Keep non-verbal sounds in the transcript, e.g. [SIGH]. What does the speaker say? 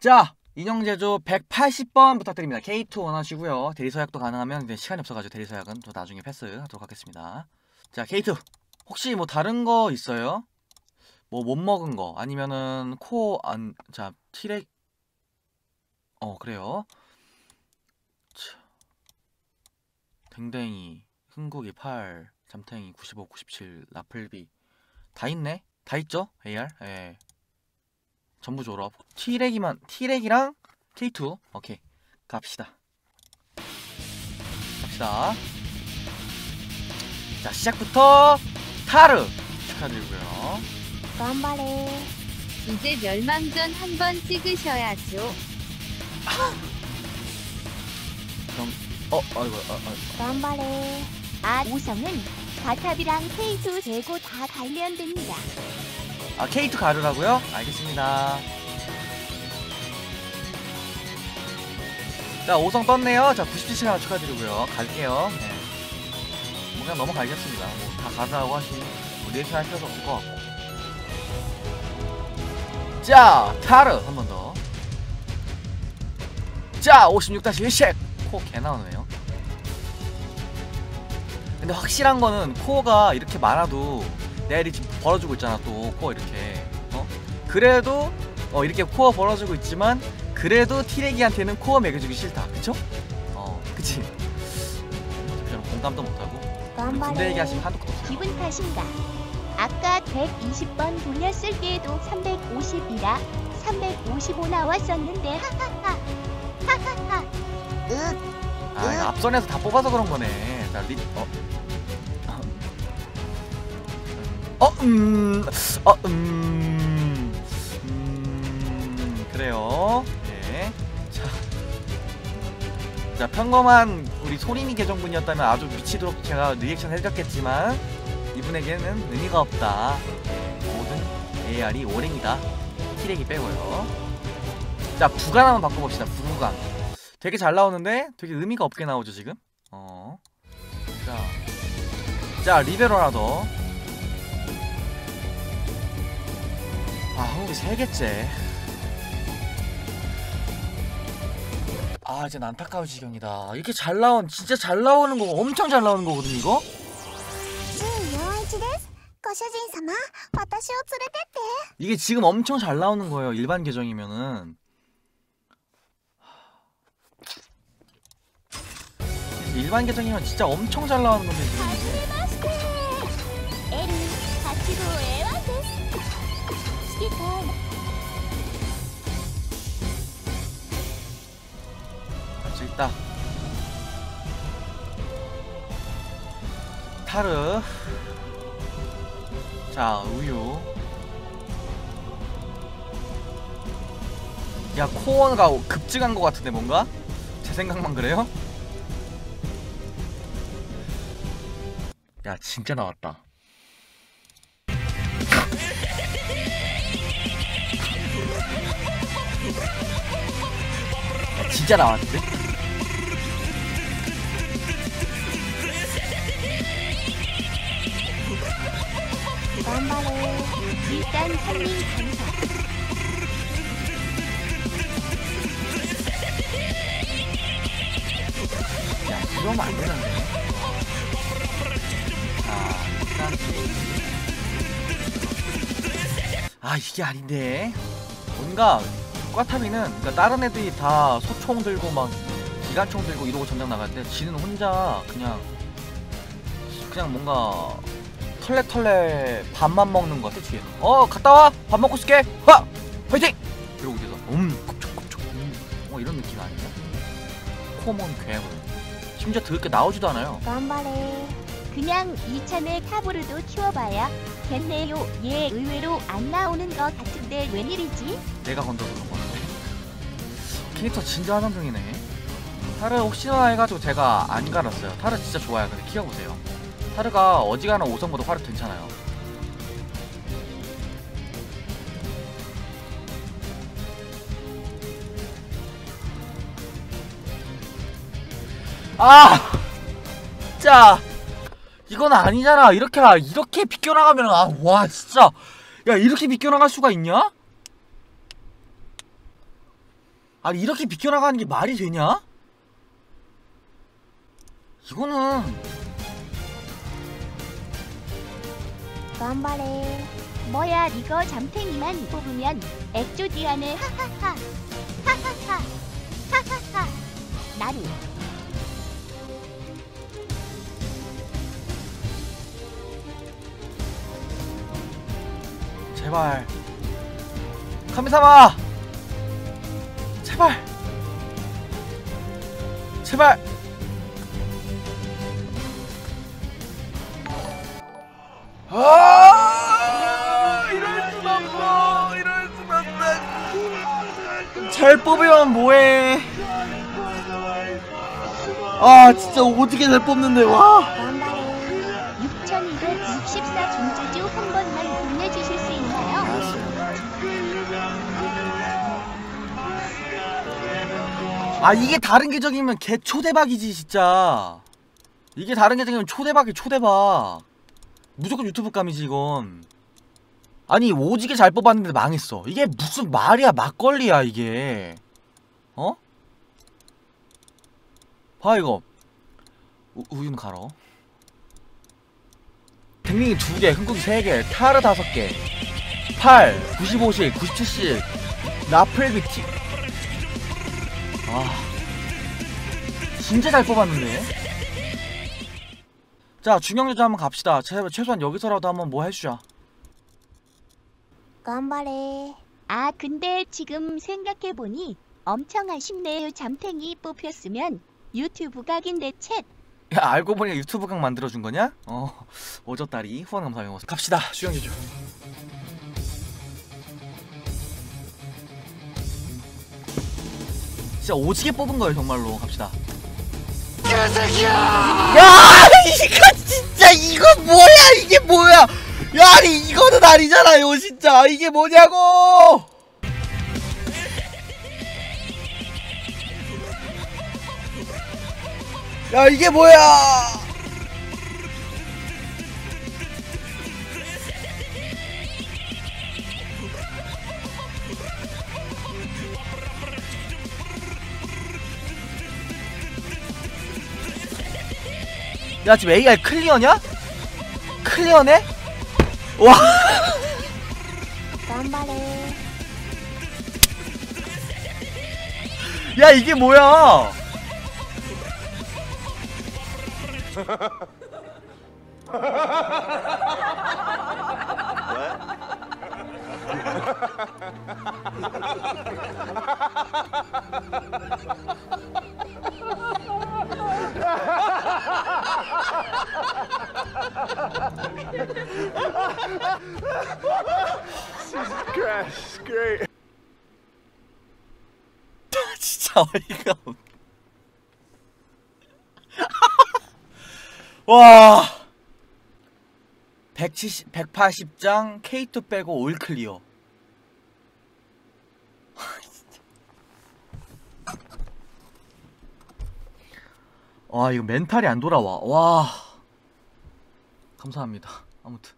자 인형제조 180번 부탁드립니다. K2 원하시고요. 대리서약도 가능하면 근데 시간이 없어가지고 대리서약은 또 나중에 패스하도록 하겠습니다. 자 K2 혹시 뭐 다른 거 있어요? 뭐 못 먹은 거 아니면은 코 안 자 티렉 어 그래요. 자, 댕댕이 흥국이 8 잠탱이 95 97 라플비 다 있네 다 있죠 AR 예 전부 졸업. T렉이만 T렉이랑 K2 오케이. 갑시다. 갑시다. 자 시작부터 타르 축하드리고요. 깜바레. 이제 멸망전 한번 찍으셔야죠. 그럼 어 아이고 아이고 깜바레. 아 5성은 바탑이랑 K2 재고 다 관련됩니다. 아 K2 가르라고요? 알겠습니다. 자 5성 떴네요. 자 97시간 축하드리고요. 갈게요. 네. 뭐 그냥 넘어가겠습니다. 뭐 다 가르라고 하시니 뭐 리액션 할 필요도 없을 것 같고. 자 타르! 한 번 더. 자 56-1색 코개 나오네요. 근데 확실한 거는 코어가 이렇게 많아도 내일이 지금 벌어지고 있잖아 또 코어 이렇게. 어? 그래도 어 이렇게 코어 벌어지고 있지만 그래도 티레기한테는 코어 매겨주기 싫다. 그쵸? 어 그치? 저는 공감도 못하고. 군대 얘기하시면 한도 끝도 없어요. 기분 탓인가? 아까 120번 돌려 쓸기에도 350이라 355 나왔었는데. 하하하. 하하하. 으아 이거 앞선에서 다 뽑아서 그런 거네. 자 리, 어, 어, 음, 어, 음, 음, 그래요. 예. 자, 자 평범한 우리 소림이 계정분이었다면 아주 미치도록 제가 리액션 해줬겠지만 이분에게는 의미가 없다. 예, 모든 AR이 오랭이다. 티렉이 빼고요. 자 부간 한번 바꿔봅시다. 부간. 되게 잘 나오는데 되게 의미가 없게 나오죠 지금. 어. 자, 자 리베로 하나 더. 한국이 세 개째 아 이제 안타까운 지경이다. 이렇게 잘 나온 진짜 잘 나오는 거 엄청 잘 나오는 거거든 이거? 이게 지금 엄청 잘 나오는 거예요 일반 계정이면은. 일반 계정이면 진짜 엄청 잘 나오는 건데 지금 이 단. 할수 있다. 타르. 자, 우유. 야, 코어가 급증한 것 같은데, 뭔가? 제 생각만 그래요? 야, 진짜 나왔다. 진짜 나왔는데? 야 이러면 안 되는데. 자 일단 아 이게 아닌데. 뭔가 와타미는 그러니까 다른 애들이 다 소총 들고 막 기관총 들고 이러고 전장 나가는데 지는 혼자 그냥 그냥 뭔가 털레털레 밥만 먹는 것 같아 뒤에 어 갔다와 밥 먹고 쓸게 화! 화이팅! 이러고 뒤에서 음 굽적굽적 음. 어 이런 느낌 아니야 코먼 괴물 심지어 더럽게 나오지도 않아요 반발해 그냥 이 참에 타보르도 키워봐야 겠네요 얘 예 의외로 안 나오는 것 같은데 웬일이지? 내가 건더블로 캐릭터 진짜 화장중이네. 타르 혹시나 해가지고 제가 안 갈았어요. 타르 진짜 좋아요. 근데 키워보세요. 타르가 어지간한 5성보다 화력 괜찮아요. 아! 자! 이건 아니잖아. 이렇게, 이렇게 비껴나가면, 아, 와, 진짜. 야, 이렇게 비껴나갈 수가 있냐? 아니 이렇게 비켜나가는 게 말이 되냐? 이거는 깜발해. 뭐야 이거 잠탱이만 뽑으면 액조디안의 하하하 하하하 하하하. 나리 제발. 카미사마! 제발. 제발. 아 이럴 순 없어. 이럴 순 없다 잘 뽑으면 뭐해? 아 진짜 오지게 잘 뽑는데 와 아 이게 다른 계정이면 개 초대박이지 진짜. 이게 다른 계정이면 초대박이 초대박. 무조건 유튜브 감이지 이건. 아니 오지게 잘 뽑았는데 망했어. 이게 무슨 말이야 막걸리야 이게. 어? 봐 이거. 우, 우유는 갈어. 백링이 두개 흥국이 세개 타르 다섯 개. 8, 95씩, 97씩 나플비티 아 진짜 잘 뽑았는데 자 중형여자 한번 갑시다 최, 최소한 여기서라도 한번 뭐 해주자 頑張れ 아 근데 지금 생각해보니 엄청 아쉽네요 잠탱이 뽑혔으면 유튜브 각인데 챗 야 알고 보니까 유튜브 강 만들어준 거냐? 어 오졌다리 후원 감사해요 갑시다 주영여자 진짜 오지게 뽑은 거예요 정말로. 갑시다. 야! 이거 진짜 이거 뭐야? 이게 뭐야? 야 아니 이거는 아니잖아요 진짜. 이게 뭐냐고! 야 이게 뭐야 야 지금 AR 클리어냐? 클리어네? 와 야 이게 뭐야 [LAUGHS] Crash, great. 진짜 어이가 없. 와. 170, 180장 K2 빼고 올 클리어. 와 이거 멘탈이 안 돌아와. 와. 감사합니다. 아무튼.